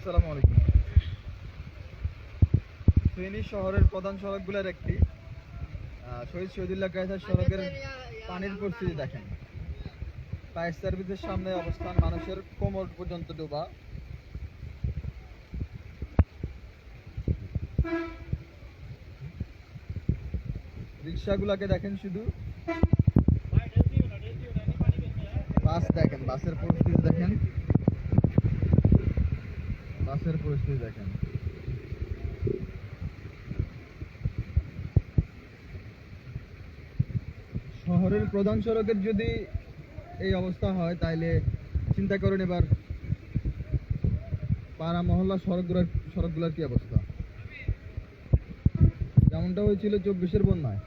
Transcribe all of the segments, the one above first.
আসসালামু আলাইকুম। ফেনী শহরের প্রধান সড়কগুলোর একটি শহীদ শহীদুল্লাহ কায়সার সড়কের পানির পরিস্থিতি দেখেন। ফায়ার সার্ভিসের সামনে অবস্থান মানুষের কোমর পর্যন্ত ডোবা। রিক্সাগুলোকে দেখেন শুধু। বাস দেখেন, বাসের পরিস্থিতি দেখেন। বাসের পরিস্থিতি দেখেন। শহরের প্রধান সড়কের যদি এই অবস্থা হয় তাহলে চিন্তা করেন এবার পাড়া মহল্লা সড়কগুলোর সড়কগুলোর কি অবস্থা? যেমনটা হয়েছিল চব্বিশের বন্যায়।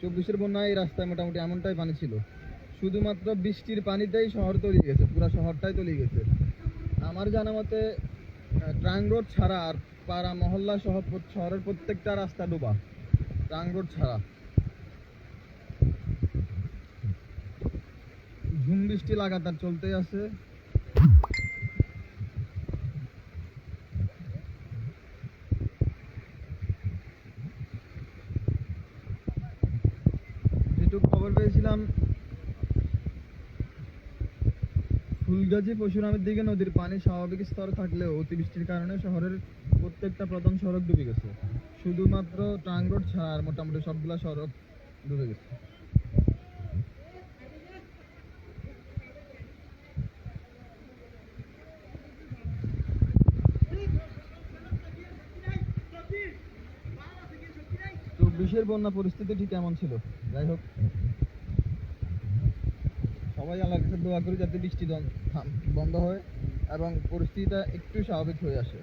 চব্বিশের বন্যায় এই রাস্তায় মোটামুটি এমনটাই পানি ছিল। শুধুমাত্র বৃষ্টির পানিতেই শহর তলিয়ে গেছে, পুরো শহরটাই তলিয়ে গেছে। আমার জানা মতে ট্রাং রোড ছাড়া আর পাড়া মহল্লা সহ শহরের প্রত্যেকটা রাস্তা ডোবা। ট্রাং রোড ছাড়া। ঝুম বৃষ্টি লাগাতার চলতেই আছে। যেটুকু খবর পেয়েছিলাম ফুলগাজী পশুরামের দিকে নদীর পানি স্বাভাবিক স্তর থাকলেও অতিবৃষ্টির কারণে শহরের প্রত্যেকটা প্রধান সড়ক ডুবে গেছে। শুধুমাত্র ট্রাং রোড ছাড়া আর মোটামুটি সবগুলা সড়ক ডুবে গেছে। চব্বিশের বন্যা পরিস্থিতি ঠিক এমন ছিল। যাই হোক। সবাই আল্লাহর কাছে দোয়া করি যাতে বৃষ্টি বন্ধ হয় এবং পরিস্থিতিটা একটু স্বাভাবিক হয়ে আসে।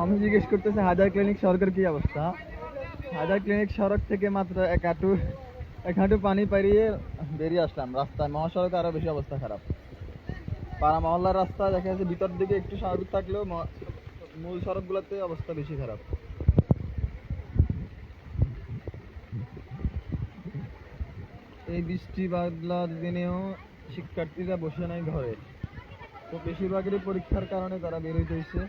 আমি জিজ্ঞেস করতেছি হাজার ক্লিনিক সড়কের কি অবস্থা? হাজার ক্লিনিক সড়ক থেকে মাত্র এক এক হাঁটু পানি পাড়িয়ে বেরিয়ে আসলাম। রাস্তায় মহাসড়কে আরও বেশি অবস্থা খারাপ। পাড়া মহল্লার রাস্তা দেখা যাচ্ছে ভিতর দিকে একটু স্বাভাবিক থাকলেও মূল সড়কগুলোতে অবস্থা বেশি খারাপ। এই বৃষ্টি বাদলার দিনেও শিক্ষার্থীরা বসে নাই ঘরে। তো বেশিরভাগেরই পরীক্ষার কারণে তারা বের হইতে হয়েছে